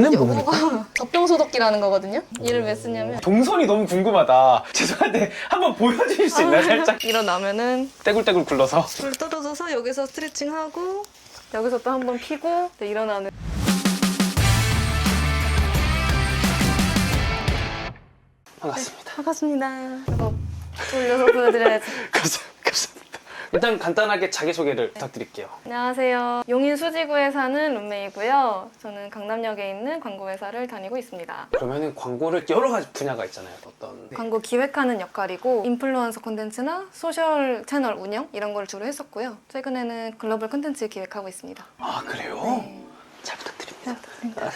는 뭡니까? 요거가 젖병 소독기라는 거거든요. 이를 왜 쓰냐면 동선이 너무 궁금하다. 죄송한데 한번 보여주실 수 있나요? 살짝 일어나면은 떼굴떼굴 굴러서. 불 떨어져서 여기서 스트레칭하고 여기서 또 한 번 피고 또 일어나는 반갑습니다. 반갑습니다. 이거 돌려서 보여드려야지. 감사합니다. 일단 간단하게 자기소개를 부탁드릴게요. 안녕하세요. 용인 수지구에 사는 룸메이고요. 저는 강남역에 있는 광고회사를 다니고 있습니다. 그러면은 광고를 여러 가지 분야가 있잖아요. 어떤. 네. 광고 기획하는 역할이고 인플루언서 콘텐츠나 소셜 채널 운영 이런 걸 주로 했었고요. 최근에는 글로벌 콘텐츠 기획하고 있습니다. 아, 그래요? 네. 잘 부탁드립니다.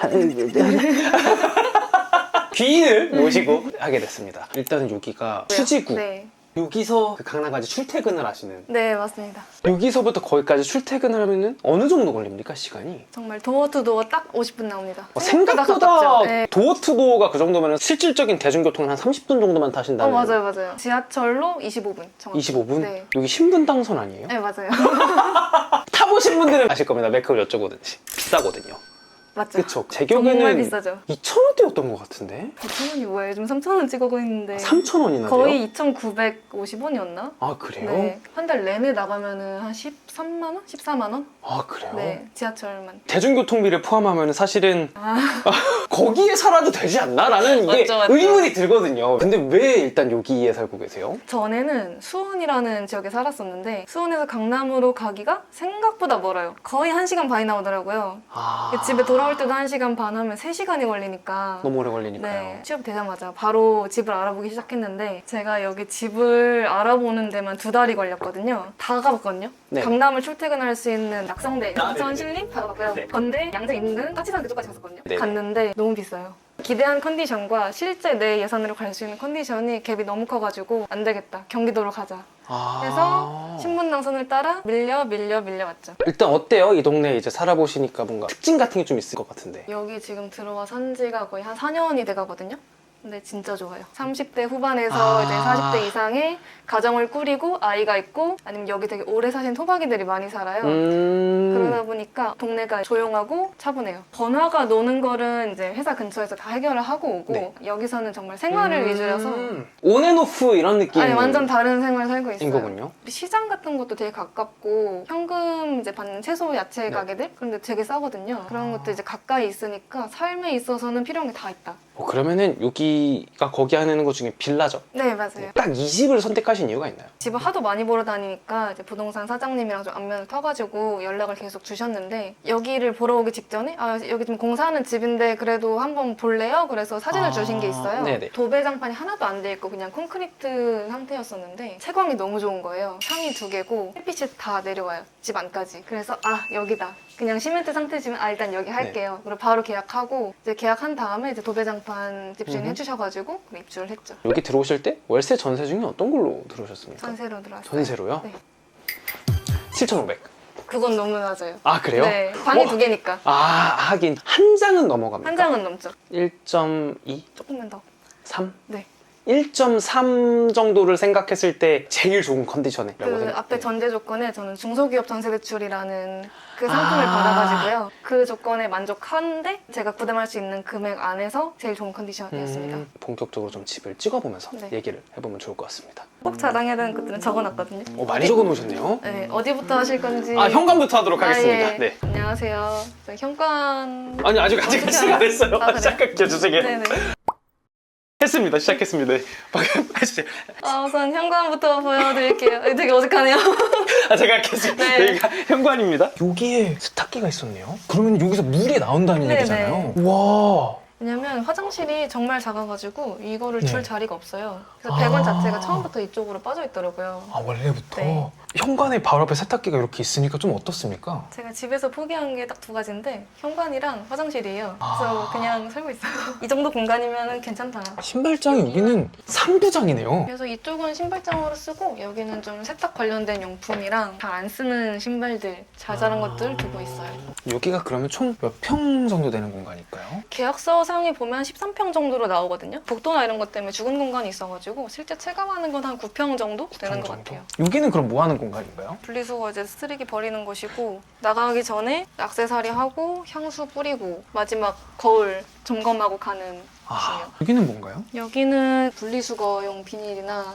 잘 부탁드립니다. 귀인을 모시고 하게 됐습니다. 일단은 여기가 수지구. 네. 여기서 그 강남까지 출퇴근을 하시는. 네, 맞습니다. 여기서부터 거기까지 출퇴근을 하면은 어느 정도 걸립니까, 시간이? 정말 도어 투 도어 딱 50분 나옵니다. 어, 생각보다 가깝죠? 네. 도어 투 도어가 그 정도면 실질적인 대중교통은 한 30분 정도만 어, 타신다는 맞아요, 맞아요. 지하철로 25분. 정확히. 25분? 네. 여기 신분당선 아니에요? 네, 맞아요. 타보신 분들은 아실 겁니다. 메이크업 여쭤보든지. 비싸거든요. 맞죠. 그쵸. 제 정말 기억에는 비싸죠. 2,000원대였던 것 같은데? 2,000원이 뭐예요? 요즘 3,000원 찍어고 있는데. 3,000원이나 돼요? 거의 2,950원이었나? 아, 그래요? 네. 한 달 내내 나가면은 한 13만 원? 14만 원? 아, 그래요? 네. 지하철만. 대중교통비를 포함하면 사실은 아, 거기에 살아도 되지 않나? 라는 이게 맞죠, 맞죠. 의문이 들거든요. 근데 왜 일단 여기에 살고 계세요? 전에는 수원이라는 지역에 살았었는데 수원에서 강남으로 가기가 생각보다 멀어요. 거의 1시간 반이 나오더라고요. 아... 집에 돌아올 때도 1시간 반 하면 3시간이 걸리니까 너무 오래 걸리니까요. 네, 취업되자마자 바로 집을 알아보기 시작했는데 제가 여기 집을 알아보는 데만 두 달이 걸렸거든요. 다 가봤거든요. 네. 강 남을 출퇴근할 수 있는 낙성대, 아, 인천 네네. 신림 다 가봤고요. 네. 건대, 양재 인근, 까치산 그쪽까지 갔었거든요. 네네. 갔는데 너무 비싸요. 기대한 컨디션과 실제 내 예산으로 갈 수 있는 컨디션이 갭이 너무 커가지고 안 되겠다. 경기도로 가자. 아... 해서 신분당 선을 따라 밀려 밀려 밀려 왔죠. 일단 어때요? 이 동네에 이제 살아보시니까 뭔가 특징 같은 게 좀 있을 것 같은데. 여기 지금 들어와 산 지가 거의 한 4년이 돼가거든요. 근데 진짜 좋아요. 30대 후반에서 아. 이제 40대 이상의 가정을 꾸리고 아이가 있고 아니면 여기 되게 오래 사신 토박이들이 많이 살아요. 음... 그러다 보니까 동네가 조용하고 차분해요. 번화가 노는 거는 이제 회사 근처에서 다 해결을 하고 오고 네. 여기서는 정말 생활을 음... 위주여서 온앤오프 이런 느낌. 아니 완전 다른 생활 살고 있어요. 인 거군요. 시장 같은 것도 되게 가깝고 현금 이제 받는 채소 야채 네. 가게들 그런데 되게 싸거든요. 그런 것도 이제 가까이 있으니까 삶에 있어서는 필요한 게 다 있다. 어, 그러면은 여기가 거기 하는 것 중에 빌라죠. 네 맞아요. 딱 이 집을 선택하신 이유가 있나요? 집을 하도 많이 보러 다니니까 이제 부동산 사장님이랑 좀 안면을 터가지고 연락을 계속 주셨는데 여기를 보러 오기 직전에 아 여기 좀 공사하는 집인데 그래도 한번 볼래요? 그래서 사진을 아, 주신 게 있어요. 네네. 도배장판이 하나도 안 돼 있고 그냥 콘크리트 상태였었는데 채광이 너무 좋은 거예요. 창이 두 개고 햇빛이 다 내려와요. 집 안까지. 그래서 아 여기다. 그냥 시멘트 상태지만 아 일단 여기 할게요. 그리고 바로 계약하고 이제 계약한 다음에 이제 도배장판 집주인 음흠. 해주셔가지고 그럼 입주를 했죠. 여기 들어오실 때 월세 전세 중에 어떤 걸로 들어오셨습니까? 전세로 들어왔어요. 전세로요? 네. 7,500. 그건 너무 낮아요. 아 그래요? 네, 방이 와. 두 개니까 아 하긴 한 장은 넘어갑니까? 한 장은 넘죠. 1.2, 조금만 더. 3? 네. 1.3 정도를 생각했을 때 제일 좋은 컨디션이라고 그 생각. 앞에 전제 조건에 저는 중소기업 전세 대출이라는 그 상품을 아. 받아가지고요. 그 조건에 만족하는데 제가 부담할 수 있는 금액 안에서 제일 좋은 컨디션이었습니다. 음, 본격적으로 좀 집을 찍어보면서 네. 얘기를 해보면 좋을 것 같습니다. 꼭 자랑해야 되는 것들은 적어놨거든요. 어, 많이 적어놓으셨네요. 네, 어디부터 하실 건지. 아 현관부터 하도록 아, 하겠습니다. 예. 네. 안녕하세요. 저 현관. 아니 아직 아직 시작 안? 했어요. 아, 그래요? 시작할게요 죄송해요. 네네. 했습니다. 시작했습니다. 네. 방금 해주세요. 아, 우선 현관부터 보여드릴게요. 되게 어색하네요. 아, 제가 하겠습니다. 네. 여기가 현관입니다. 여기에 세탁기가 있었네요. 그러면 여기서 물이 나온다는 네네. 얘기잖아요. 와. 왜냐면 화장실이 정말 작아가지고 이거를 네. 줄 자리가 없어요. 그래서 아. 배관 자체가 처음부터 이쪽으로 빠져 있더라고요. 아 원래부터 네. 현관에 바로 앞에 세탁기가 이렇게 있으니까 좀 어떻습니까? 제가 집에서 포기한 게 딱 두 가지인데 현관이랑 화장실이에요. 그래서 아. 그냥 살고 있어요. 이 정도 공간이면 괜찮다. 신발장이 여기는 상부장이네요. 그래서 이쪽은 신발장으로 쓰고 여기는 좀 세탁 관련된 용품이랑 잘 안 쓰는 신발들 자잘한 아. 것들 두고 있어요. 여기가 그러면 총 몇 평 정도 되는 공간일까요? 계약서 사항에 보면 13평 정도로 나오거든요. 복도나 이런 것 때문에 죽은 공간이 있어가지고 실제 체감하는 건 한 9평 정도 되는 것 정도? 같아요. 여기는 그럼 뭐 하는 공간인가요? 분리수거 이제 쓰레기 버리는 곳이고 나가기 전에 액세서리 하고 향수 뿌리고 마지막 거울 점검하고 가는 아, 곳이에요. 여기는 뭔가요? 여기는 분리수거용 비닐이나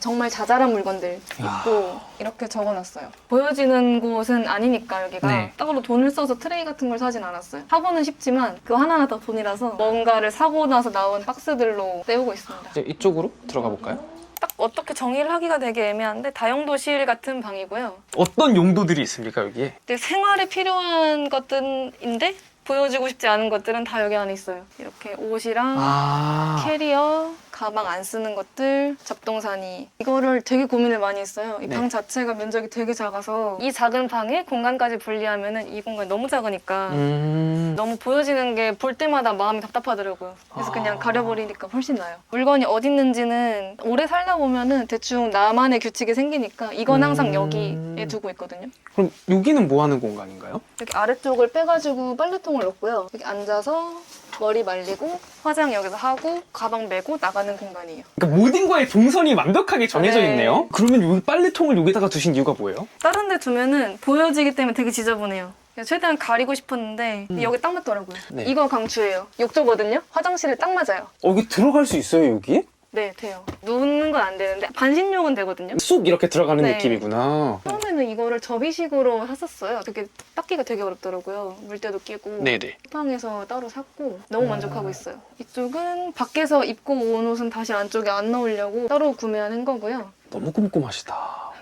정말 자잘한 물건들 야. 있고 이렇게 적어놨어요. 보여지는 곳은 아니니까 여기가 네. 따로 돈을 써서 트레이 같은 걸 사진 않았어요. 사고는 쉽지만 그거 하나하나 다 돈이라서 뭔가를 사고 나서 나온 박스들로 때우고 있습니다. 이제 이쪽으로 들어가 볼까요? 딱 어떻게 정의를 하기가 되게 애매한데 다용도실 같은 방이고요. 어떤 용도들이 있습니까 여기에? 근데 생활에 필요한 것들인데 보여지고 싶지 않은 것들은 다 여기 안에 있어요. 이렇게 옷이랑 아, 캐리어, 가방 안 쓰는 것들, 잡동사니 이거를 되게 고민을 많이 했어요. 이 네. 방 자체가 면적이 되게 작아서 이 작은 방에 공간까지 분리하면은 이 공간이 너무 작으니까 음, 너무 보여지는 게 볼 때마다 마음이 답답하더라고요. 그래서 아. 그냥 가려버리니까 훨씬 나아요. 물건이 어디 있는지는 오래 살다 보면은 대충 나만의 규칙이 생기니까 이건 항상 음. 여기에 두고 있거든요. 그럼 여기는 뭐 하는 공간인가요? 여기 아래쪽을 빼가지고 빨래통을 넣고요. 여기 앉아서 머리 말리고 화장 여기서 하고 가방 메고 나가는 공간이에요. 그러니까 모든과의 동선이 완벽하게 정해져 네. 있네요. 그러면 여기 빨래통을 여기다가 두신 이유가 뭐예요? 다른 데 두면은 보여지기 때문에 되게 지저분해요. 그래서 최대한 가리고 싶었는데 음. 여기 딱 맞더라고요. 네. 이거 강추예요. 욕조거든요. 화장실에 딱 맞아요. 어, 여기 들어갈 수 있어요 여기? 네, 돼요. 누는 건 안 되는데 반신욕은 되거든요. 쏙 이렇게 들어가는 네. 느낌이구나. 처음에는 이거를 접이식으로 했었어요. 되게 닦기가 되게 어렵더라고요. 물때도 끼고. 네네. 쿠팡에서 따로 샀고 너무 음. 만족하고 있어요. 이쪽은 밖에서 입고 온 옷은 다시 안쪽에 안 넣으려고 따로 구매한 거고요. 너무 꼼꼼하시다.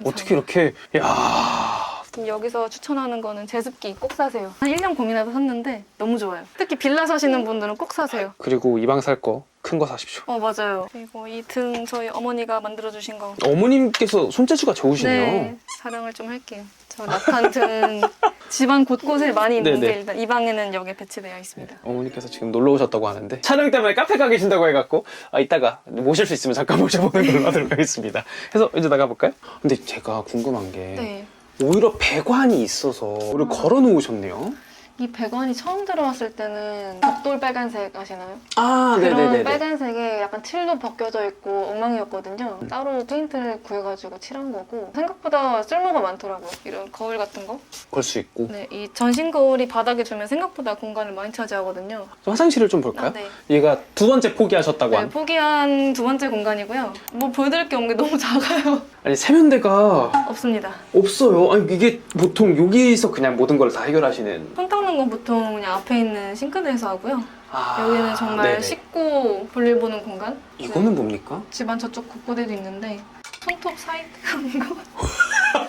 어떻게 이렇게 야 여기서 추천하는 거는 제습기 꼭 사세요. 한 1년 고민해서 샀는데 너무 좋아요. 특히 빌라 사시는 분들은 꼭 사세요. 그리고 이 방 살 거 큰 거 사십시오. 어 맞아요. 그리고 이 등 저희 어머니가 만들어주신 거. 어머님께서 손재주가 좋으시네요. 네, 자랑을 좀 할게요. 저 낙한 등 집안 곳곳에 많이 있는 네네. 게 일단 이 방에는 여기에 배치되어 있습니다. 어머니께서 지금 놀러 오셨다고 하는데 촬영 때문에 카페 가 계신다고 해갖고 아 이따가 모실 수 있으면 잠깐 모셔보는 걸로 하도록 하겠습니다. 그래서 이제 나가볼까요? 근데 제가 궁금한 게 네. 오히려 배관이 있어서 오히려 걸어 놓으셨네요. 이 배관이 처음 들어왔을 때는 벽돌 빨간색 아시나요? 아 그런 빨간색에 약간 칠도 벗겨져 있고 엉망이었거든요. 따로 페인트를 구해가지고 칠한 거고 생각보다 쓸모가 많더라고요. 이런 거울 같은 거. 걸 수 있고 네, 이 전신 거울이 바닥에 두면 생각보다 공간을 많이 차지하거든요. 화장실을 좀 볼까요? 아, 네. 얘가 두 번째 포기하셨다고 네, 한 포기한 두 번째 공간이고요. 뭐 보여드릴 게 없는 게 너무 작아요. 아니 세면대가 없습니다. 없어요. 아니 이게 보통 여기서 그냥 모든 걸 다 해결하시는 손 닦는 건 보통 그냥 앞에 있는 싱크대에서 하고요. 아, 여기는 정말 네네. 씻고 볼일 보는 공간. 이거는 뭡니까? 집안 저쪽 곳곳에도 있는데 손톱 사이드 하는 거.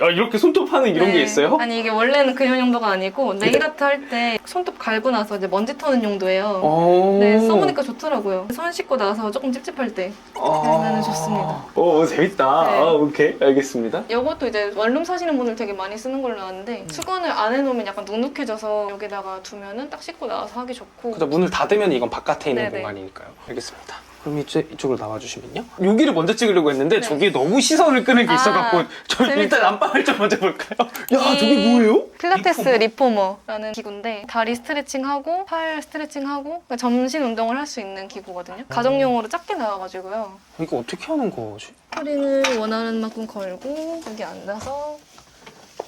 아 이렇게 손톱 하는 이런 게 네. 있어요? 아니 이게 원래는 그런 용도가 아니고 네일 아트 할 때 손톱 갈고 나서 이제 먼지 터는 용도예요. 어... 네, 써보니까 좋더라고요. 손 씻고 나서 조금 찝찝할 때. 그러면은 좋습니다. 오 재밌다. 네. 아, 오케이 알겠습니다. 이것도 이제 원룸 사시는 분들 되게 많이 쓰는 걸로 아는데 수건을 안 해놓으면 약간 눅눅해져서 여기다가 두면은 딱 씻고 나와서 하기 좋고. 그다 문을 닫으면 이건 바깥에 있는 네네. 공간이니까요. 알겠습니다. 그럼 이제 이쪽으로 나와주시면요. 여기를 먼저 찍으려고 했는데 네. 저기에 너무 시선을 끄는 게 아, 있어갖고 저 재밌죠? 일단 안방을 좀 먼저 볼까요? 야이 저게 뭐예요? 필라테스 리포머라는 기구인데 다리 스트레칭하고 팔 스트레칭하고 그러니까 전신 운동을 할 수 있는 기구거든요. 가정용으로 작게 나와가지고요. 이거 어떻게 하는 거지? 허리를 원하는 만큼 걸고 여기 앉아서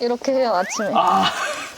이렇게 해요 아침에. 아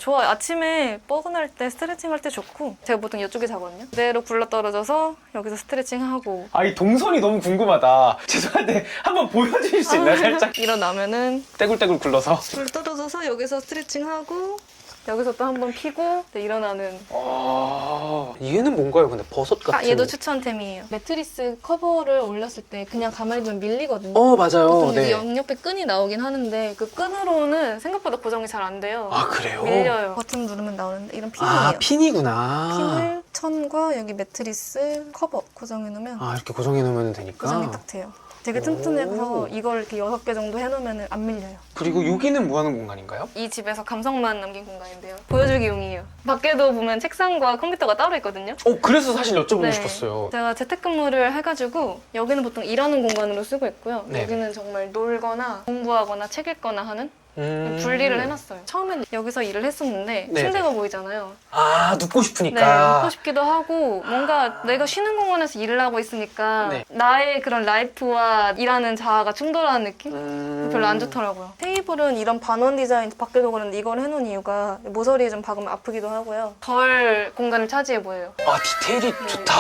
좋아요. 아침에 뻐근할 때 스트레칭 할 때 좋고 제가 보통 이쪽에 자거든요. 그대로 굴러 떨어져서 여기서 스트레칭 하고 아, 이 동선이 너무 궁금하다. 죄송한데 한번 보여주실 수 있나요? 살짝 일어나면은 떼굴떼굴 굴러서. 굴 떨어져서 여기서 스트레칭 하고 여기서 또 한 번 피고 네, 일어나는 아 얘는 뭔가요? 근데 버섯 같은. 아, 얘도 추천템이에요. 매트리스 커버를 올렸을 때 그냥 가만히 두면 밀리거든요. 어 맞아요. 보통 네. 여기 옆옆에 끈이 나오긴 하는데 그 끈으로는 생각보다 고정이 잘 안 돼요. 아 그래요? 밀려요. 버튼 누르면 나오는데 이런 핀이에요. 아 핀이구나. 핀을 천과 여기 매트리스 커버 고정해 놓으면 아 이렇게 고정해 놓으면 되니까. 고정이 딱 돼요. 되게 오. 튼튼해서 이걸 이렇게 여섯 개 정도 해놓으면 안 밀려요. 그리고 여기는 뭐 하는 공간인가요? 이 집에서 감성만 남긴 공간 인데요. 보여주기용이에요. 밖에도 보면 책상과 컴퓨터가 따로 있거든요. 어 그래서 사실 여쭤보고 네. 싶었어요. 제가 재택근무를 해가지고 여기는 보통 일하는 공간으로 쓰고 있고요. 네네. 여기는 정말 놀거나 공부하거나 책 읽거나 하는 음. 분리를 해놨어요. 처음엔 여기서 일을 했었는데 네네. 침대가 보이잖아요. 아 눕고 네, 싶으니까. 눕고 싶기도 하고 뭔가 내가 쉬는 공간에서 일을 하고 있으니까 네. 나의 그런 라이프와 일하는 자아가 충돌하는 느낌? 음. 별로 안 좋더라고요. 테이블은 이런 반원 디자인 밖에도 그런데 이걸 해놓은 이유가 모서리에 좀 박으면 아프기도 하고요. 덜 공간을 차지해 보여요. 아 디테일이 좋다.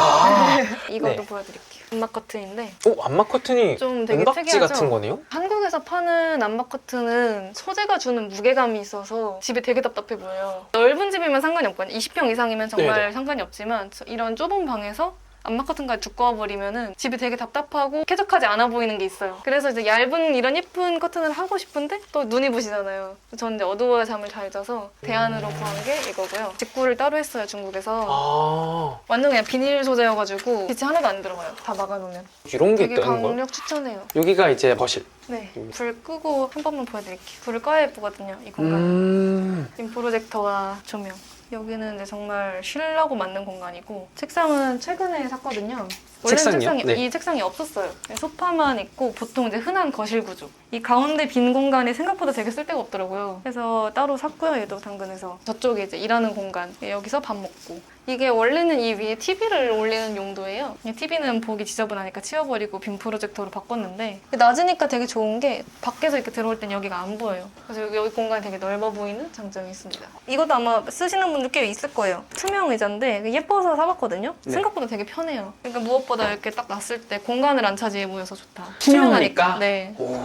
이것도 네. 보여드릴게요. 암막 커튼인데 오 암막 커튼이 좀 되게 은박지 특이하죠? 같은 거네요? 한국에서 파는 암막 커튼은 소재가 주는 무게감이 있어서 집이 되게 답답해 보여요. 넓은 집이면 상관이 없거든요. 20평 이상이면 정말 네네. 상관이 없지만 저- 이런 좁은 방에서 암막 커튼까지 두꺼워 버리면은 집이 되게 답답하고 쾌적하지 않아 보이는 게 있어요. 그래서 이제 얇은 이런 예쁜 커튼을 하고 싶은데 또 눈이 부시잖아요. 저는 이제 어두워야 잠을 잘 자서 대안으로 구한 게 이거고요. 직구를 따로 했어요 중국에서. 아 완전 그냥 비닐 소재여가지고 빛이 하나도 안 들어가요. 다 막아놓으면. 이런 게 되게 있다는 걸? 강력 추천해요. 여기가 이제 거실. 네. 음. 불 끄고 한 번만 보여드릴게요. 불을 꺼야 예쁘거든요, 이 공간. 음. 빔 프로젝터와 조명. 여기는 이제 정말 쉬려고 만든 공간이고 책상은 최근에 샀거든요. 원래는 책상이요? 책상이 네. 이 책상이 없었어요. 그냥 소파만 있고 보통 이제 흔한 거실 구조. 이 가운데 빈 공간이 생각보다 되게 쓸데가 없더라고요. 그래서 따로 샀고요. 얘도 당근에서 저쪽에 이제 일하는 공간. 여기서 밥 먹고. 이게 원래는 이 위에 TV를 올리는 용도예요. TV는 보기 지저분하니까 치워버리고 빔 프로젝터로 바꿨는데 낮으니까 되게 좋은 게 밖에서 이렇게 들어올 땐 여기가 안 보여요. 그래서 여기, 여기 공간이 되게 넓어 보이는 장점이 있습니다. 이것도 아마 쓰시는 분들 꽤 있을 거예요. 투명 의자인데 예뻐서 사봤거든요. 네. 생각보다 되게 편해요. 그러니까 무엇보다 이렇게 딱 놨을 때 공간을 안 차지해 보여서 좋다. 투명하니까? 네. 오.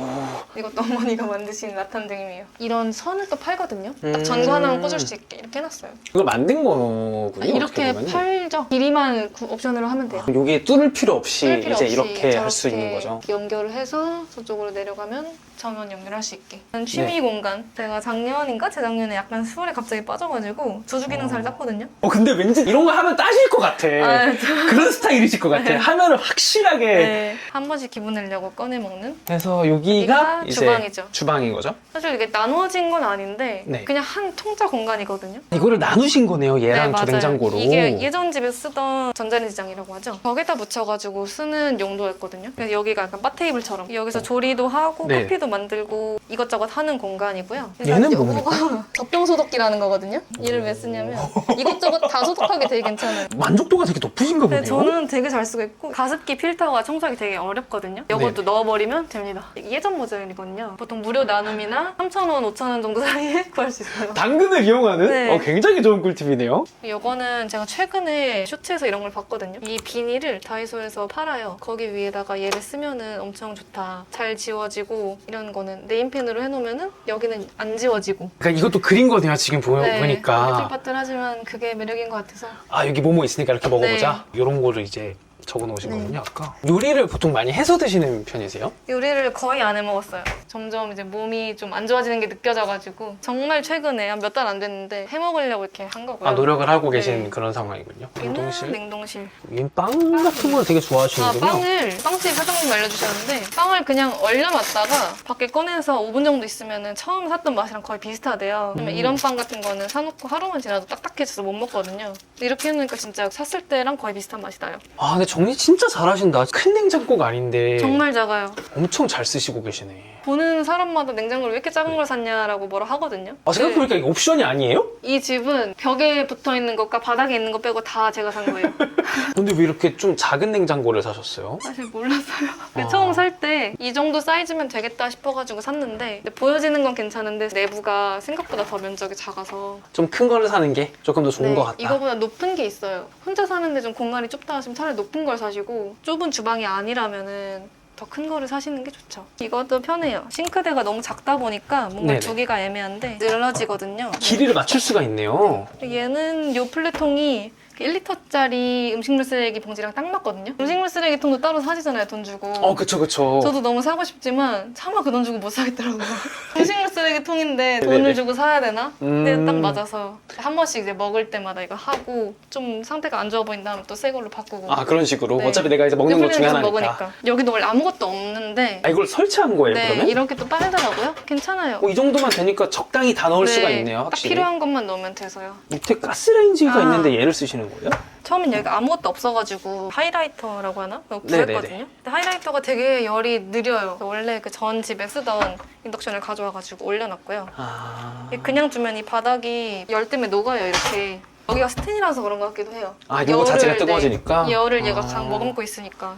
이것도 어머니가 만드신 라탄등임이에요. 이런 선을 또 팔거든요. 음. 딱 전구 하나만 꽂을 수 있게 이렇게 해놨어요. 이걸 만든 거군요. 이렇게 보면은. 팔죠. 길이만 구- 옵션으로 하면 돼요. 여기에 뚫을 필요 없이 뚫을 필요 이제 없이 이렇게 할수 저렇게 있는 거죠. 연결을 해서 저쪽으로 내려가면 전원 연결할 수 있게. 취미 네. 공간. 제가 작년인가 재작년에 약간 수월에 갑자기 빠져가지고 조주기능사를 땄거든요. 어 근데 왠지 이런 거 하면 따실 것 같아. 아, 그런 스타일이실 것 같아. 하면은 확실하게. 네. 한 번씩 기분 내려고 꺼내 먹는. 그래서 여기가 여기가 이제 주방이죠. 주방인 거죠. 사실 이게 나누어진 건 아닌데 네. 그냥 한 통짜 공간이거든요. 이거를 나누신 거네요. 얘랑 네, 맞아요. 조냉장고로. 이게 예전 집에 쓰던 전자레인지장이라고 하죠. 벽에다 붙여가지고 쓰는 용도였거든요. 그래서 여기가 약간 바 테이블처럼 여기서 조리도 하고 네. 커피도 만들고 이것저것 하는 공간이고요. 얘는 뭡니까? 젖병 소독기라는 거거든요. 얘를 왜 쓰냐면 이것저것 다 소독하기 되게 괜찮아요. 만족도가 되게 높으신가 보네요. 근데 저는 되게 잘 쓰고 있고 가습기 필터가 청소하기 되게 어렵거든요. 이것도 넣어버리면 됩니다. 이게 예전 모델이거든요. 보통 무료 나눔이나 3,000원, 5,000원 정도 사이에 구할 수 있어요. 당근을 이용하는 네. 어, 굉장히 좋은 꿀팁이네요. 이거는 제가 최근에 쇼츠에서 이런 걸 봤거든요. 이 비닐을 다이소에서 팔아요. 거기 위에다가 얘를 쓰면은 엄청 좋다. 잘 지워지고 이런 거는 네임펜으로 해놓으면은 여기는 안 지워지고. 그러니까 이것도 그린 거네요. 지금 보, 네, 보니까. 빠틀빠틀하지만 그게 매력인 것 같아서. 아 여기 뭐뭐 있으니까 이렇게 먹어보자. 이런 거를 이제 적어 놓으신 네. 거군요. 아까 요리를 보통 많이 해서 드시는 편이세요? 요리를 거의 안 해 먹었어요. 점점 이제 몸이 좀 안 좋아지는 게 느껴져가지고 정말 최근에 한 몇 달 안 됐는데 해 먹으려고 이렇게 한 거고요. 아 노력을 하고 계신 네. 그런 상황이군요. 냉동실. 냉동실. 여긴 빵 같은 걸 되게 아, 좋아하시는군요. 빵을 빵집 사장님 알려주셨는데 빵을 그냥 얼려놨다가 밖에 꺼내서 5분 정도 있으면 처음 샀던 맛이랑 거의 비슷하대요. 왜냐면 음. 이런 빵 같은 거는 사놓고 하루만 지나도 딱딱해져서 못 먹거든요. 이렇게 해놓으니까 진짜 샀을 때랑 거의 비슷한 맛이 나요. 아 근데 정리 진짜 잘하신다. 큰 냉장고가 아닌데 정말 작아요. 엄청 잘 쓰시고 계시네. 보는 사람마다 냉장고를 왜 이렇게 작은 걸 샀냐라고 뭐라 하거든요. 아 생각해보니까 이게 옵션이 아니에요? 이 집은 벽에 붙어 있는 것과 바닥에 있는 것 빼고 다 제가 산 거예요. 근데 왜 이렇게 좀 작은 냉장고를 사셨어요? 사실 몰랐어요. 근데 아. 처음 살 때 이 정도 사이즈면 되겠다 싶어가지고 샀는데 근데 보여지는 건 괜찮은데 내부가 생각보다 더 면적이 작아서 좀 큰 거를 사는 게 조금 더 좋은 네, 것 같다. 이거보다 높은 게 있어요. 혼자 사는데 좀 공간이 좁다 하시면 차라리 높은 걸 사시고 좁은 주방이 아니라면은 더 큰 거를 사시는 게 좋죠. 이것도 편해요. 싱크대가 너무 작다 보니까 뭔가 네네. 두기가 애매한데 늘어지거든요. 길이를 맞출 수가 있네요. 얘는 요 플랫통이 1리터짜리 음식물 쓰레기 봉지랑 딱 맞거든요. 음식물 쓰레기통도 따로 사시잖아요, 돈 주고. 어 그쵸 그쵸. 저도 너무 사고 싶지만 차마 그 돈 주고 못 사겠더라고요. 음식물 쓰레기통인데 돈을 네네. 주고 사야 되나? 근데 음. 딱 맞아서 한 번씩 이제 먹을 때마다 이거 하고 좀 상태가 안 좋아 보인 다음에 또새 걸로 바꾸고. 아 그런 식으로 네. 어차피 내가 이제 먹는 것 중에 하나니까. 먹으니까. 여기도 원래 아무것도 없는데 아 이걸 설치한 거예요 네, 그러면? 이렇게 또 빨더라고요. 괜찮아요. 어, 이 정도만 되니까 적당히 다 넣을 네, 수가 있네요 딱 확실히. 필요한 것만 넣으면 돼서요. 밑에 가스레인지가 아. 있는데 얘를 쓰시는 거예요? 처음엔 여기가 아무것도 없어가지고 하이라이터라고 하나? 그거. 구했거든요. 근데 하이라이터가 되게 열이 느려요. 원래 그 전 집에 쓰던 인덕션을 가져와가지고 올려놨고요. 아, 그냥 두면 이 바닥이 열 때문에 녹아요 이렇게. 여기가 스텐이라서 그런 것 같기도 해요. 아, 자체가 열을, 뜨거워지니까? 네, 열을 얘가 아. 강 머금고 있으니까.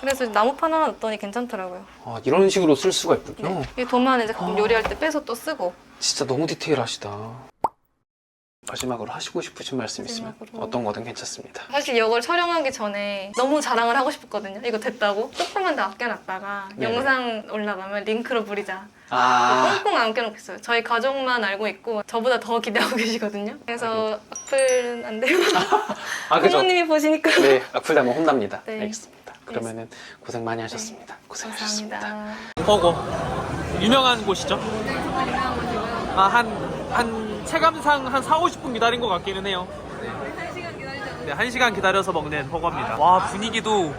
그래서 나무판 하나 놨더니 괜찮더라고요. 아, 이런 식으로 쓸 수가 있군요. 이 도마는 이제 가끔 아. 요리할 때 빼서 또 쓰고. 진짜 너무 디테일하시다. 마지막으로 하시고 싶으신 말씀 있으면 마지막으로. 어떤 거든 괜찮습니다. 사실 이걸 촬영하기 전에 너무 자랑을 하고 싶었거든요. 이거 됐다고. 조금만 더 아껴놨다가 네네. 영상 올라가면 링크로 부리자. 아, 꽁꽁 안겨놓겠어요. 저희 가족만 알고 있고 저보다 더 기대하고 계시거든요. 그래서 악플은 안 돼요. 아 그죠? 부모님이 보시니까. 네, 악플다면 혼납니다. 네. 알겠습니다. 그러면은 고생 많이 하셨습니다. 고생하셨습니다. 감사합니다. 버거 유명한 곳이죠? 아, 한, 한 체감상 한 4, 50분 기다린 것 같기는 해요. 네, 1시간 기다려서 먹는 버거입니다. 와 분위기도